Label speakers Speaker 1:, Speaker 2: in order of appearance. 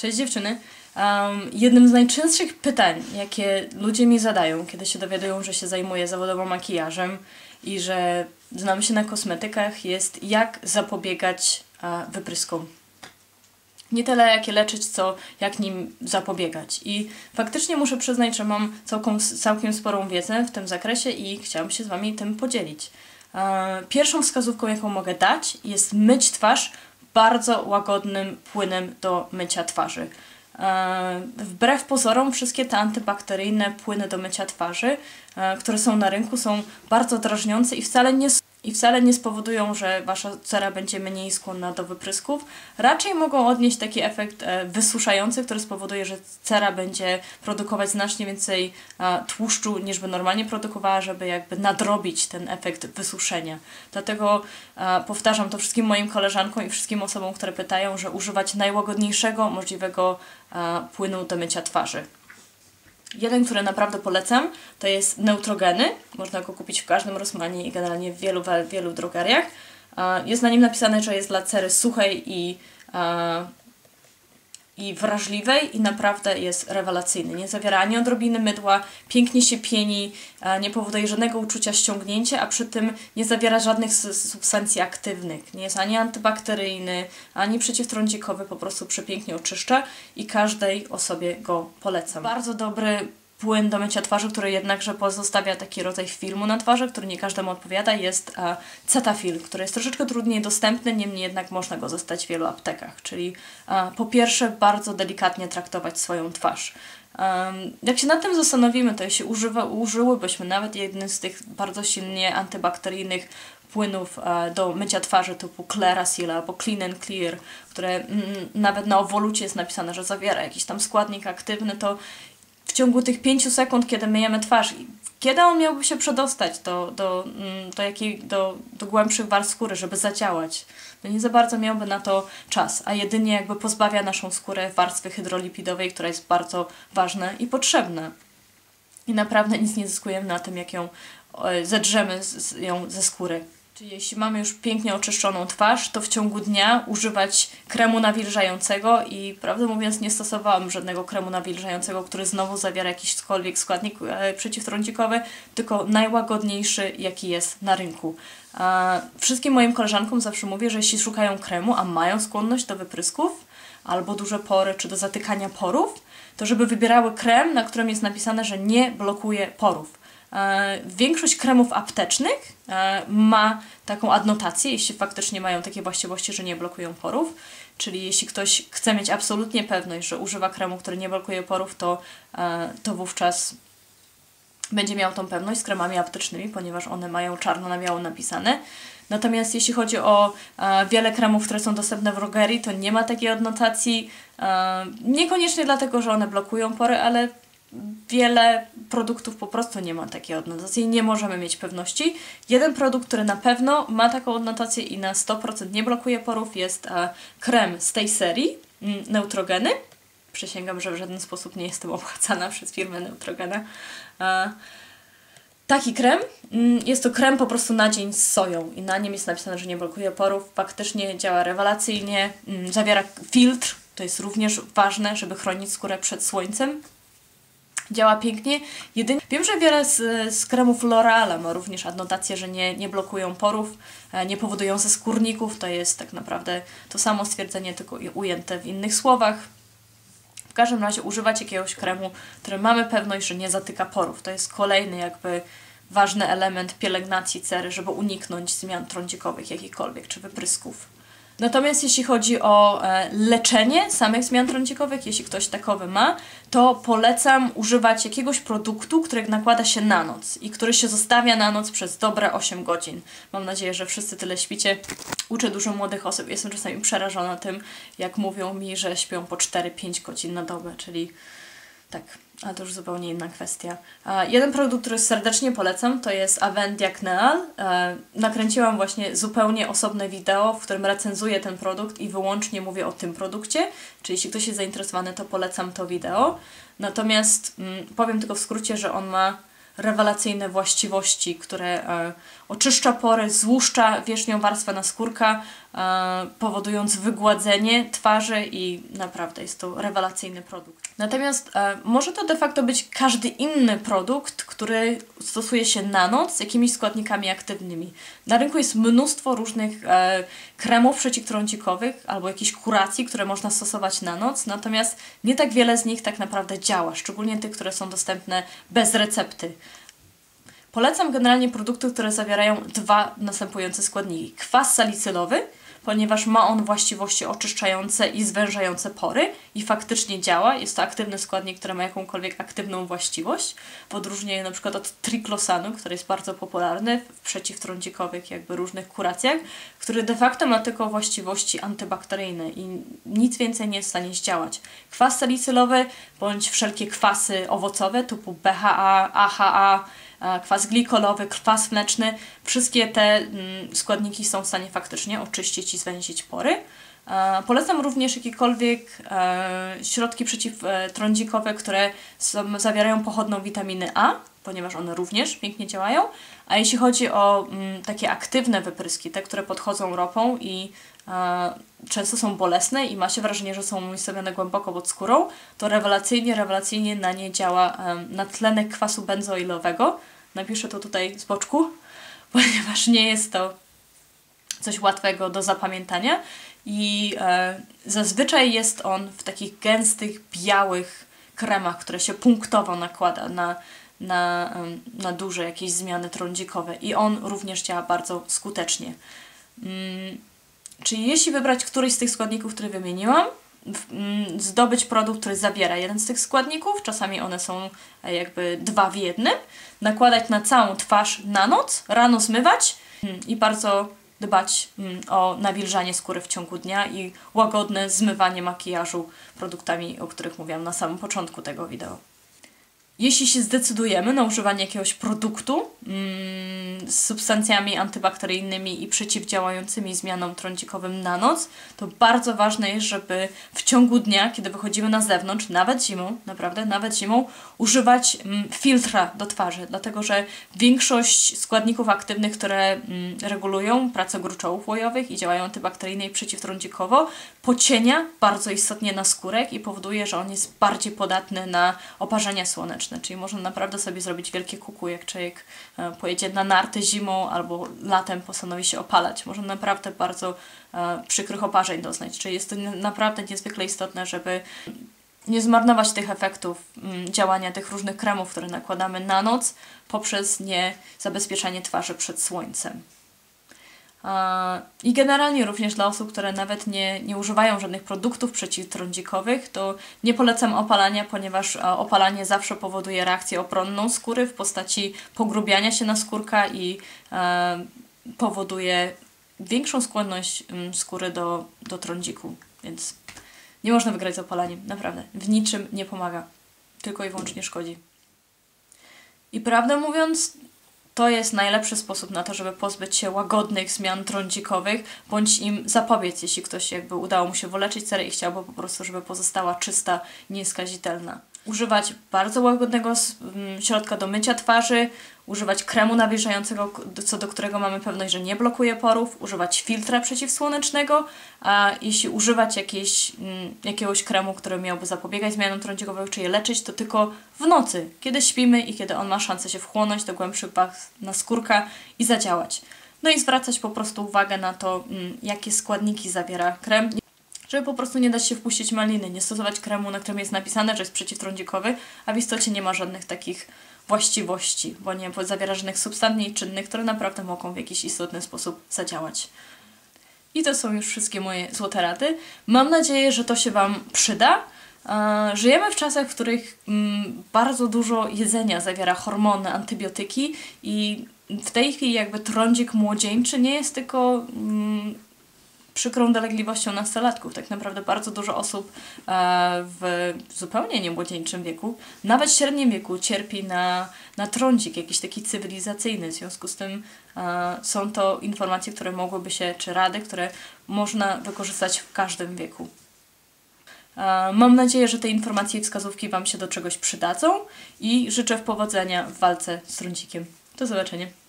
Speaker 1: Cześć dziewczyny. Um, jednym z najczęstszych pytań, jakie ludzie mi zadają, kiedy się dowiadują, że się zajmuję zawodowo makijażem i że znam się na kosmetykach, jest jak zapobiegać a, wypryskom. Nie tyle jak je leczyć, co jak nim zapobiegać. I faktycznie muszę przyznać, że mam całkiem, całkiem sporą wiedzę w tym zakresie i chciałam się z Wami tym podzielić. E, Pierwszą wskazówką, jaką mogę dać, jest myć twarz bardzo łagodnym płynem do mycia twarzy. E, Wbrew pozorom, wszystkie te antybakteryjne płyny do mycia twarzy, e, które są na rynku, są bardzo drażniące i wcale nie i wcale nie spowodują, że wasza cera będzie mniej skłonna do wyprysków. Raczej mogą odnieść taki efekt e, wysuszający, który spowoduje, że cera będzie produkować znacznie więcej tłuszczu niż by normalnie produkowała, żeby jakby nadrobić ten efekt wysuszenia. Dlatego powtarzam to wszystkim moim koleżankom i wszystkim osobom, które pytają, że używać najłagodniejszego możliwego płynu do mycia twarzy. Jeden, który naprawdę polecam, to jest Neutrogeny. Można go kupić w każdym Rossmanie i generalnie w wielu, wielu drogeriach. E, Jest na nim napisane, że jest dla cery suchej i, e, i wrażliwej i naprawdę jest rewelacyjny. Nie zawiera ani odrobiny mydła, pięknie się pieni, e, nie powoduje żadnego uczucia ściągnięcia, a przy tym nie zawiera żadnych substancji aktywnych. Nie jest ani antybakteryjny, ani przeciwtrądzikowy, po prostu przepięknie oczyszcza i każdej osobie go polecam. Bardzo dobry płyn do mycia twarzy, który jednakże pozostawia taki rodzaj filmu na twarzy, który nie każdemu odpowiada, jest e, Cetaphil, który jest troszeczkę trudniej dostępny, niemniej jednak można go dostać w wielu aptekach. Czyli e, po pierwsze bardzo delikatnie traktować swoją twarz. Jak się nad tym zastanowimy, to jeśli używa, użyłybyśmy nawet jeden z tych bardzo silnie antybakteryjnych płynów e, do mycia twarzy typu Clearasil albo Clean and Clear, które mm, nawet na owolucie jest napisane, że zawiera jakiś tam składnik aktywny, to w ciągu tych 5 sekund, kiedy myjemy twarz, kiedy on miałby się przedostać do, do, mm, do, jakiej, do, do głębszych warstw skóry, żeby zadziałać? No nie za bardzo miałby na to czas, a jedynie jakby pozbawia naszą skórę warstwy hydrolipidowej, która jest bardzo ważna i potrzebna. I naprawdę nic nie zyskujemy na tym, jak ją e, zedrzemy z, z, ją ze skóry. Czyli jeśli mamy już pięknie oczyszczoną twarz, to w ciągu dnia używać kremu nawilżającego i prawdę mówiąc nie stosowałam żadnego kremu nawilżającego, który znowu zawiera jakiśkolwiek składnik e, przeciwtrądzikowy, tylko najłagodniejszy jaki jest na rynku. Wszystkim moim koleżankom zawsze mówię, że jeśli szukają kremu, a mają skłonność do wyprysków albo duże pory, czy do zatykania porów, to żeby wybierały krem, na którym jest napisane, że nie blokuje porów. E, Większość kremów aptecznych e, ma taką adnotację, jeśli faktycznie mają takie właściwości, że nie blokują porów. Czyli jeśli ktoś chce mieć absolutnie pewność, że używa kremu, który nie blokuje porów, to, e, to wówczas będzie miał tą pewność z kremami aptecznymi, ponieważ one mają czarno na biało napisane. Natomiast jeśli chodzi o wiele kremów, które są dostępne w drogerii, to nie ma takiej adnotacji. Niekoniecznie dlatego, że one blokują pory, ale wiele produktów po prostu nie ma takiej adnotacji i nie możemy mieć pewności. Jeden produkt, który na pewno ma taką adnotację i na 100% nie blokuje porów jest e, krem z tej serii, mm, Neutrogeny. Przysięgam, że w żaden sposób nie jestem opłacana przez firmę Neutrogena. E, Taki krem, mm, jest to krem po prostu na dzień z soją i na nim jest napisane, że nie blokuje porów. Faktycznie działa rewelacyjnie, mm, zawiera filtr, to jest również ważne, żeby chronić skórę przed słońcem. Działa pięknie. Jedynie wiem, że wiele z, z kremów L'Oreala ma również adnotację, że nie, nie blokują porów, e, nie powodują ze skórników. To jest tak naprawdę to samo stwierdzenie, tylko ujęte w innych słowach. W każdym razie używać jakiegoś kremu, który mamy pewność, że nie zatyka porów. To jest kolejny jakby ważny element pielęgnacji cery, żeby uniknąć zmian trądzikowych jakichkolwiek, czy wyprysków. Natomiast jeśli chodzi o e, leczenie samych zmian trądzikowych, jeśli ktoś takowy ma, to polecam używać jakiegoś produktu, który nakłada się na noc i który się zostawia na noc przez dobre 8 godzin. Mam nadzieję, że wszyscy tyle śpicie. Uczę dużo młodych osób, jestem czasami przerażona tym, jak mówią mi, że śpią po 4-5 godzin na dobę, czyli tak, ale to już zupełnie inna kwestia. A jeden produkt, który serdecznie polecam, to jest Avendiak Neal. E, nakręciłam właśnie zupełnie osobne wideo, w którym recenzuję ten produkt i wyłącznie mówię o tym produkcie. Czyli jeśli ktoś jest zainteresowany, to polecam to wideo. Natomiast mm, powiem tylko w skrócie, że on ma rewelacyjne właściwości, które e, oczyszcza pory, złuszcza wierzchnią warstwę naskórka, e, powodując wygładzenie twarzy i naprawdę jest to rewelacyjny produkt. Natomiast e, może to de facto być każdy inny produkt, który stosuje się na noc z jakimiś składnikami aktywnymi. Na rynku jest mnóstwo różnych e, kremów przeciwtrądzikowych albo jakichś kuracji, które można stosować na noc, natomiast nie tak wiele z nich tak naprawdę działa, szczególnie tych, które są dostępne bez recepty. Polecam generalnie produkty, które zawierają dwa następujące składniki. Kwas salicylowy, ponieważ ma on właściwości oczyszczające i zwężające pory i faktycznie działa. Jest to aktywny składnik, który ma jakąkolwiek aktywną właściwość, w odróżnieniu na przykład od triklosanu, który jest bardzo popularny w przeciwtrądzikowych jakby różnych kuracjach, który de facto ma tylko właściwości antybakteryjne i nic więcej nie jest w stanie zdziałać. Kwas salicylowy bądź wszelkie kwasy owocowe typu BHA, AHA, kwas glikolowy, kwas mleczny, wszystkie te mm, składniki są w stanie faktycznie oczyścić i zwęzić pory. Polecam również jakiekolwiek e, środki przeciwtrądzikowe, które zawierają pochodną witaminy A, ponieważ one również pięknie działają. A jeśli chodzi o mm, takie aktywne wypryski, te, które podchodzą ropą i często są bolesne i ma się wrażenie, że są umiejscowione głęboko pod skórą, to rewelacyjnie, rewelacyjnie na nie działa natlenek kwasu benzoilowego. Napiszę to tutaj z boczku, ponieważ nie jest to coś łatwego do zapamiętania i e, zazwyczaj jest on w takich gęstych, białych kremach, które się punktowo nakłada na, na, na duże jakieś zmiany trądzikowe i on również działa bardzo skutecznie. Mm, czyli jeśli wybrać któryś z tych składników, które wymieniłam, mm, zdobyć produkt, który zawiera jeden z tych składników, czasami one są e, jakby dwa w jednym, nakładać na całą twarz na noc, rano zmywać mm, i bardzo dbać o nawilżanie skóry w ciągu dnia i łagodne zmywanie makijażu produktami, o których mówiłam na samym początku tego wideo. Jeśli się zdecydujemy na używanie jakiegoś produktu mm, z substancjami antybakteryjnymi i przeciwdziałającymi zmianom trądzikowym na noc, to bardzo ważne jest, żeby w ciągu dnia, kiedy wychodzimy na zewnątrz, nawet zimą, naprawdę, nawet zimą, używać mm, filtra do twarzy, dlatego że większość składników aktywnych, które mm, regulują pracę gruczołów łojowych i działają antybakteryjnie i przeciwtrądzikowo, pocienia bardzo istotnie na skórek i powoduje, że on jest bardziej podatny na oparzenia słoneczne czyli można naprawdę sobie zrobić wielkie kuku, jak człowiek e, pojedzie na narty zimą albo latem postanowi się opalać. Można naprawdę bardzo e, przykrych oparzeń doznać, czyli jest to naprawdę niezwykle istotne, żeby nie zmarnować tych efektów mm, działania tych różnych kremów, które nakładamy na noc poprzez nie zabezpieczanie twarzy przed słońcem. I generalnie również dla osób, które nawet nie, nie używają żadnych produktów przeciwtrądzikowych, to nie polecam opalania, ponieważ opalanie zawsze powoduje reakcję obronną skóry w postaci pogrubiania się na skórka i powoduje większą skłonność skóry do, do trądziku. Więc nie można wygrać z opalaniem, naprawdę. W niczym nie pomaga, tylko i wyłącznie szkodzi. I prawdę mówiąc, to jest najlepszy sposób na to, żeby pozbyć się łagodnych zmian trądzikowych, bądź im zapobiec, jeśli ktoś jakby udało mu się wyleczyć cerę i chciałby po prostu, żeby pozostała czysta, nieskazitelna używać bardzo łagodnego mm, środka do mycia twarzy, używać kremu nawilżającego, co do którego mamy pewność, że nie blokuje porów, używać filtra przeciwsłonecznego, a jeśli używać jakieś, mm, jakiegoś kremu, który miałby zapobiegać zmianom trądzikowym, czy je leczyć, to tylko w nocy, kiedy śpimy i kiedy on ma szansę się wchłonąć do głębszych baz na skórka i zadziałać. No i zwracać po prostu uwagę na to, mm, jakie składniki zawiera krem żeby po prostu nie dać się wpuścić maliny, nie stosować kremu, na którym jest napisane, że jest przeciwtrądzikowy, a w istocie nie ma żadnych takich właściwości, bo nie zawiera żadnych substancji czynnych, które naprawdę mogą w jakiś istotny sposób zadziałać. I to są już wszystkie moje złote rady. Mam nadzieję, że to się Wam przyda. Żyjemy w czasach, w których mm, bardzo dużo jedzenia zawiera hormony, antybiotyki i w tej chwili jakby trądzik młodzieńczy nie jest tylko mm, przykrą dolegliwością nastolatków. Tak naprawdę bardzo dużo osób e, w zupełnie niemłodzieńczym wieku, nawet średnim wieku cierpi na, na trądzik jakiś taki cywilizacyjny. W związku z tym e, są to informacje, które mogłyby się, czy rady, które można wykorzystać w każdym wieku. E, Mam nadzieję, że te informacje i wskazówki Wam się do czegoś przydadzą i życzę powodzenia w walce z trącikiem. Do zobaczenia.